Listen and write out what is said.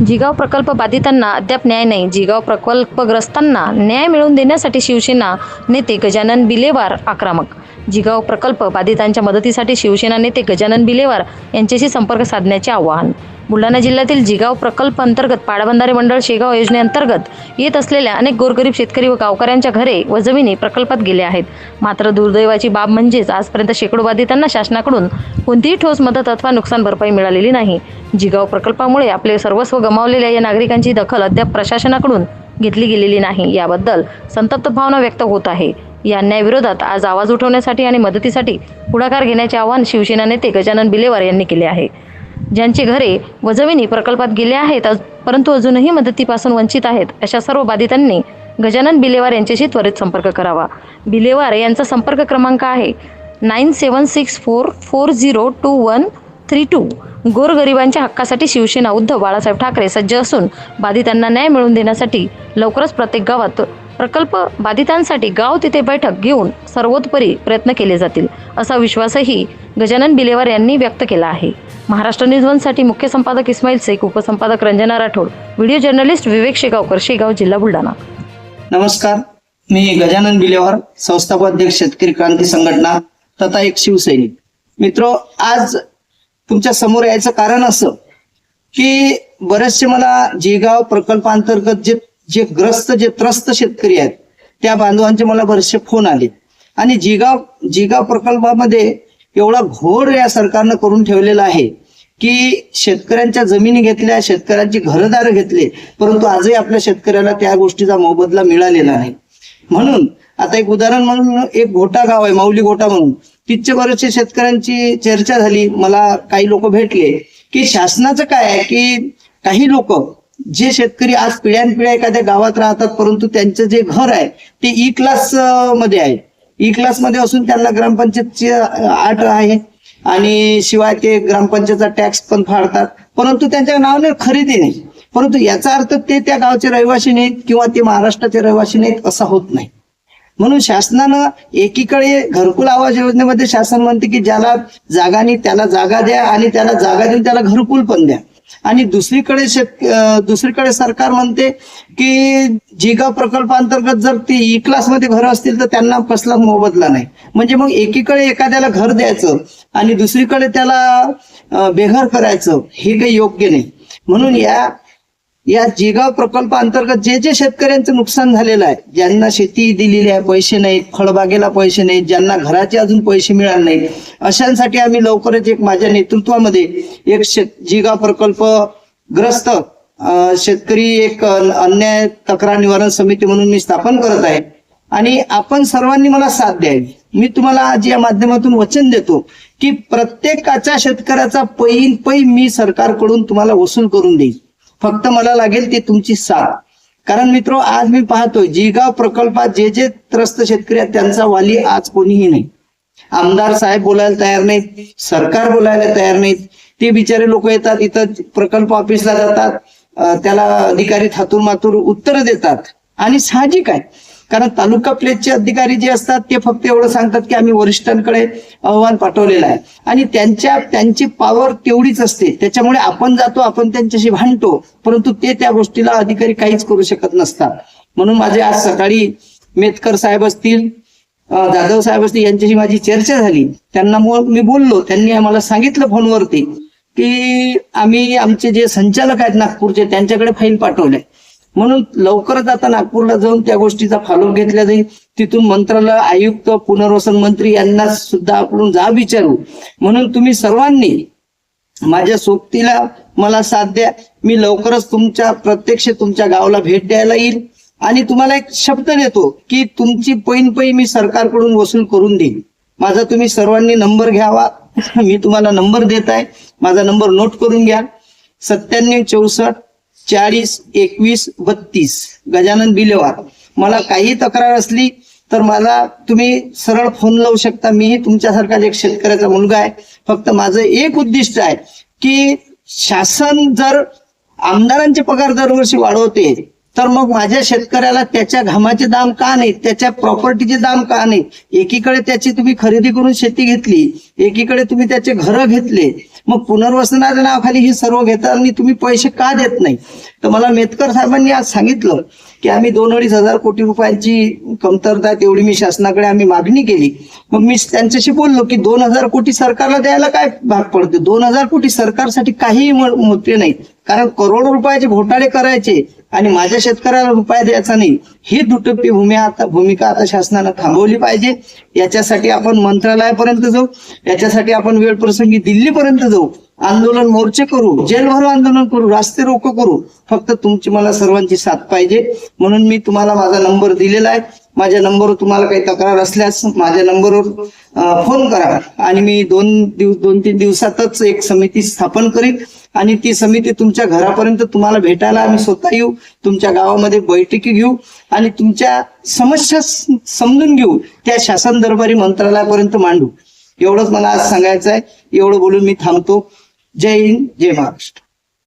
जिगाव प्रकल्प बाधितांना अद्याप न्याय नाही. जिगाव प्रकल्पग्रस्तांना न्याय मिळवून देण्यासाठी शिवसेना नेते गजानन बिलेवार आक्रमक जिगाव प्रकल्प बाधितांच्या मदतीसाठी शिवसेना नेते गजानन बिलेवार यांच्याशी संपर्क साधण्याचे आवाहन. बुलढाणा जिल्ह्यातील जिगाव प्रकल्प अंतर्गत पाडबंधारे मंडळ शेगाव योजनेअंतर्गत येत असलेल्या अनेक गोरगरीब शेतकरी व गावकऱ्यांच्या घरे व जमिनी प्रकल्पात गेले आहेत. मात्र दुर्दैवाची बाब म्हणजेच आजपर्यंत शेकडो बाधितांना शासनाकडून कोणतीही ठोस मदत अथवा नुकसान भरपाई मिळालेली नाही. जिगाव प्रकल्पामुळे आपले सर्वस्व गमावलेल्या या नागरिकांची दखल अद्याप प्रशासनाकडून घेतली गेलेली नाही. याबद्दल संतप्त भावना व्यक्त होत आहे. या अन्यायाविरोधात आज आवाज उठवण्यासाठी आणि मदतीसाठी पुढाकार घेण्याचे आवाहन शिवसेना नेते गजानन बिलेवार यांनी केले आहे. ज्यांची घरे व जमिनी प्रकल्पात गेल्या आहेत परंतु अजूनही मदतीपासून वंचित आहेत अशा सर्व बाधितांनी गजानन बिलेवार यांच्याशी त्वरित संपर्क करावा. बिलेवार यांचा संपर्क क्रमांक आहे nine seven six four four zero two one three two. गोरगरिबांच्या हक्कासाठी शिवसेना उद्धव बाळासाहेब ठाकरे सज्ज असून बाधितांना न्याय मिळवून देण्यासाठी लवकरच प्रत्येक गावात प्रकल्प बाधितांसाठी गाव तिथे बैठक घेऊन सर्वोत्परी प्रयत्न केले जातील असा विश्वासही गजानन बिलेवार यांनी व्यक्त केला आहे. महाराष्ट्र न्यूज वनसाठी मुख्य संपादक इस्माईल शेख उपसंपादक रंजना राठोड व्हिडिओ जर्नलिस्ट विवेक शेगावकर शेगाव जिल्हा बुलढाणा. नमस्कार मी गजानन बिलेवार संस्थापक शेतकरी क्रांती संघटना तथा एक शिवसैनिक. मित्र आज तुमच्यासमोर यायचं कारण असं की बरेचसे मला जेगाव प्रकल्पांतर्गत जे जे ग्रस्त जे त्रस्त शेतकरी आहेत त्या बांधवांचे मला बरेचसे फोन आले. आणि जिगाव जिगाव प्रकल्पामध्ये एवढा घोर या सरकारनं करून ठेवलेला आहे की शेतकऱ्यांच्या जमिनी घेतल्या शेतकऱ्यांची घरदार घेतले परंतु आजही आपल्या शेतकऱ्याला त्या गोष्टीचा मोबदला मिळालेला नाही. म्हणून आता एक उदाहरण म्हणून एक घोटा गाव आहे माऊली घोटा म्हणून. तिथचे बरेचसे शेतकऱ्यांची चर्चा झाली. मला काही लोक भेटले की शासनाचं काय आहे की काही लोक जे शेतकरी आज पिढ्यानपिढ्या एखाद्या गावात राहतात परंतु त्यांचं जे घर आहे ते e ई क्लासमध्ये आहे. E ई क्लासमध्ये असून त्यांना ग्रामपंचायतची आट आहे. आणि शिवाय ते ग्रामपंचायतचा टॅक्स पण फाडतात. परंतु त्यांच्या नावाने खरेदी नाही. परंतु याचा अर्थ ते त्या गावचे रहिवासी नाहीत किंवा ते महाराष्ट्राचे रहिवासी नाहीत असा होत नाही. म्हणून शासनानं एकीकडे घरकुल आवास योजनेमध्ये शासन म्हणते की ज्याला जागा नाही त्याला जागा द्या आणि त्याला जागा देऊन त्याला घरकुल पण द्या. आणि दुसरीकडे शेत दुसरीकडे सरकार म्हणते की जिगा प्रकल्पांतर्गत जर ते ई क्लासमध्ये घर असतील तर त्यांना कसला मोबदला नाही. म्हणजे मग एकीकडे एखाद्याला घर द्यायचं आणि दुसरीकडे त्याला बेघर करायचं हे काही योग्य नाही. म्हणून या या जिगाव प्रकल्पाअंतर्गत जे जे शेतकऱ्यांचं नुकसान झालेलं आहे ज्यांना शेती दिलेली आहे पैसे नाहीत फळबागेला पैसे नाहीत ज्यांना घराचे अजून पैसे मिळाले नाहीत अशांसाठी आम्ही लवकरच एक माझ्या नेतृत्वामध्ये एक शेत जिगाव प्रकल्प ग्रस्त शेतकरी एक अन्याय तक्रार निवारण समिती म्हणून मी स्थापन करत आहे. आणि आपण सर्वांनी मला साथ द्यावी. मी तुम्हाला आज या माध्यमातून वचन देतो की प्रत्येकाच्या शेतकऱ्याचा पैन पै मी सरकारकडून तुम्हाला वसूल करून देईन. फक्त मला लागेल ती तुमची साथ. कारण मित्र आज मी पाहतोय जिगाव प्रकल्पात जे जे त्रस्त शेतकरी आहेत त्यांचा वाली आज कोणीही नाही. आमदार साहेब बोलायला तयार नाहीत सरकार बोलायला तयार नाहीत. ते बिचारे लोक येतात इथं प्रकल्प ऑफिसला जातात त्याला अधिकारी थातूर मातूर उत्तर देतात. आणि साहजिक आहे. कारण तालुका प्लेसचे अधिकारी जे असतात ते फक्त एवढं सांगतात की आम्ही वरिष्ठांकडे अहवाल पाठवलेला आहे. आणि त्यांच्या त्यांची पॉवर तेवढीच असते. त्याच्यामुळे आपण जातो आपण त्यांच्याशी भांडतो परंतु ते त्या गोष्टीला अधिकारी काहीच करू शकत नसतात. म्हणून माझे आज सकाळी मेतकर साहेब असतील जाधव साहेब असतील यांच्याशी माझी चर्चा झाली. त्यांना मग मी बोललो. त्यांनी आम्हाला सांगितलं फोनवरती की आम्ही आमचे जे संचालक आहेत नागपूरचे त्यांच्याकडे फाईल पाठवले म्हणून लवकरच आता नागपूरला जाऊन त्या गोष्टीचा फॉलो घेतला जाईल. तिथून मंत्रालय आयुक्त पुनर्वसन मंत्री यांना सुद्धा आपण जा विचारू. म्हणून तुम्ही सर्वांनी माझ्या सोबतीला मला साथ द्या. मी लवकरच तुमच्या प्रत्यक्ष तुमच्या गावाला भेट द्यायला येईल. आणि तुम्हाला एक शब्द देतो की तुमची पैन पै मी सरकारकडून वसूल करून देईन. माझा तुम्ही सर्वांनी नंबर घ्यावा. मी तुम्हाला नंबर देत आहे. माझा नंबर नोट करून घ्या. सत्त्याण्णव चौसष्ट चाळीस एकवीस बत्तीस. गजानन बिलेवार मला काही तक्रार असली तर मला तुम्ही सरळ फोन लावू शकता. मीही तुमच्यासारखाच एक शेतकऱ्याचा मुलगा आहे. फक्त माझं एक उद्दिष्ट आहे की शासन जर आमदारांचे पगार दरवर्षी वाढवते तर मग माझ्या शेतकऱ्याला त्याच्या घामाचे दाम का नाही त्याच्या प्रॉपर्टीचे दाम का नाही एकीकडे त्याची तुम्ही खरेदी करून शेती घेतली एकीकडे तुम्ही त्याचे घरं घेतले मग पुनर्वसनाच्या नावाखाली हे सर्व घेताना तुम्ही पैसे का देत नाही? तर मला मेतकर साहेबांनी आज सांगितलं की आम्ही दोन अडीच हजार कोटी रुपयांची कमतरता तेवढी मी शासनाकडे आम्ही मागणी केली. मग मी त्यांच्याशी बोललो की दोन हजार कोटी सरकारला द्यायला काय भाग पडते दोन हजार कोटी सरकारसाठी काहीही मोठे नाही. कारण करोडो रुपयाचे घोटाळे करायचे आणि माझ्या शेतकऱ्याला रुपया द्यायचा नाही. ही दुटप्पी भूमी आता भूमिका आता शासनानं थांबवली पाहिजे. याच्यासाठी आपण मंत्रालयापर्यंत जाऊ. याच्यासाठी आपण वेळ प्रसंगी दिल्लीपर्यंत जाऊ. आंदोलन मोर्चे करू जेलभरो आंदोलन करू रास्ते रोको करू. फक्त तुमची मला सर्वांची साथ पाहिजे. म्हणून मी तुम्हाला माझा नंबर दिलेला आहे. माझ्या नंबरवर तुम्हाला काही तक्रार असल्यास माझ्या नंबरवर फोन करा. आणि मी दोन दिवस दोन तीन दिवसातच एक समिती स्थापन करीन. आणि ती समिती तुमच्या घरापर्यंत तुम्हाला भेटायला आम्ही स्वतः येऊ. तुमच्या गावामध्ये बैठकी घेऊ. आणि तुमच्या समस्या समजून घेऊ. त्या शासन दरबारी मंत्रालयापर्यंत मांडू. एवढंच मला आज सांगायचं आहे एवढं बोलून मी थांबतो. जय हिंद जय महाराष्ट्र.